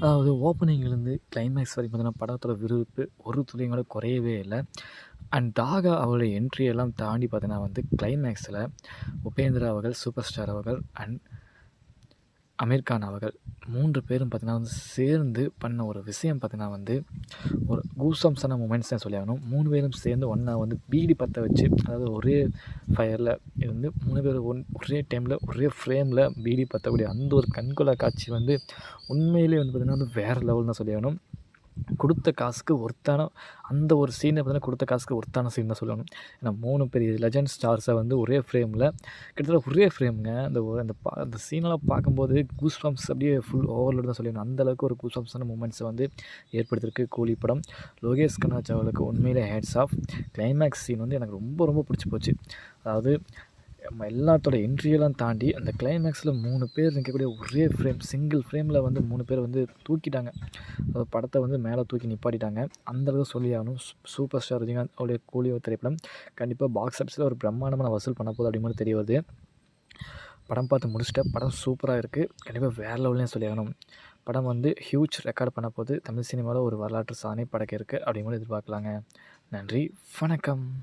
அதாவது ஓப்பனிங்லேருந்து கிளைமேக்ஸ் வரைக்கும் பார்த்தீங்கன்னா படத்தோட விறுவிறுப்பு ஒரு துளியும் கூட குறையவே இல்லை. அண்ட் டாகா அவருடைய என்ட்ரியெல்லாம் தாண்டி பார்த்தீங்கன்னா வந்து கிளைமேக்ஸில் உபேந்திரா அவர்கள் சூப்பர் ஸ்டார் அவர்கள் அண்ட் அமீர்கான் அவர்கள் மூன்று பேரும் பார்த்திங்கன்னா வந்து சேர்ந்து பண்ண ஒரு விஷயம் பார்த்திங்கன்னா வந்து ஒரு கூசம்ஸான மூமெண்ட்ஸ் தான் சொல்லி ஆகணும் மூணு பேரும் சேர்ந்து ஒன்றா வந்து பீடி பற்ற வச்சு அதாவது ஒரே ஃபயரில் இருந்து மூணு பேர் ஒன் ஒரே டைமில் ஒரே ஃப்ரேமில் பீடி பற்றக்கூடிய அந்த ஒரு கண்கொள்ளா காட்சி வந்து உண்மையிலே வந்து பார்த்திங்கன்னா வந்து வேறு லெவல் தான் சொல்லி ஆகணும் கொடுத்த காசுக்கு ஒர்த்தான அந்த ஒரு சீனை பார்த்தீங்கன்னா கொடுத்த காசுக்கு ஒர்த்தான சீன் தான் சொல்லணும். ஏன்னா மூணு பெரிய லெஜண்ட் ஸ்டார்ஸை வந்து ஒரே ஃப்ரேமில் கிட்டத்தட்ட ஒரே ஃப்ரேமுங்க அந்த ஒரு அந்த பா அந்த சீனெல்லாம் பார்க்கும்போது கூஸ் ஃபார்ம்ஸ் அப்படியே ஃபுல் ஓவர்லோடு தான் சொல்லணும் அந்தளவுக்கு ஒரு கூஸ் ஃபார்ம்ஸான மூமெண்ட்ஸை வந்து ஏற்படுத்தியிருக்கு கூலி படம். லோகேஷ் கனாச் உண்மையிலே ஹேட்ஸ் ஆஃப் கிளைமேக்ஸ் சீன் வந்து எனக்கு ரொம்ப ரொம்ப பிடிச்சி போச்சு. அதாவது நம்ம எல்லாத்தோட என்ட்ரியெல்லாம் தாண்டி அந்த கிளைமேக்ஸில் மூணு பேர் நிற்கக்கூடிய ஒரே ஃப்ரேம் சிங்கிள் ஃப்ரேமில் வந்து மூணு பேர் வந்து தூக்கிட்டாங்க. அந்த படத்தை வந்து மேலே தூக்கி நிப்பாட்டிட்டாங்க. அந்தளவுக்கு சொல்லி ஆகணும். சூப்பர் ஸ்டார் ரஜினிகாந்த் அவருடைய கூலி திரைப்படம். கண்டிப்பாக பாக்ஸ் ஆஃபீஸில் ஒரு பிரம்மாண்டமான வசூல் பண்ண போகுது அப்படின்னு தெரிய வருது படம் பார்த்து முடிச்சுட்டேன் படம் சூப்பராக இருக்குது கண்டிப்பாக வேறு லெவல்லையும் சொல்லி ஆகணும். படம் வந்து ஹியூஜ் ரெக்கார்ட் பண்ண போது தமிழ் சினிமாவில் ஒரு வரலாற்று சாதனை படைக்க இருக்குது அப்படிங்கிறது எதிர்பார்க்கலாங்க. நன்றி. வணக்கம்.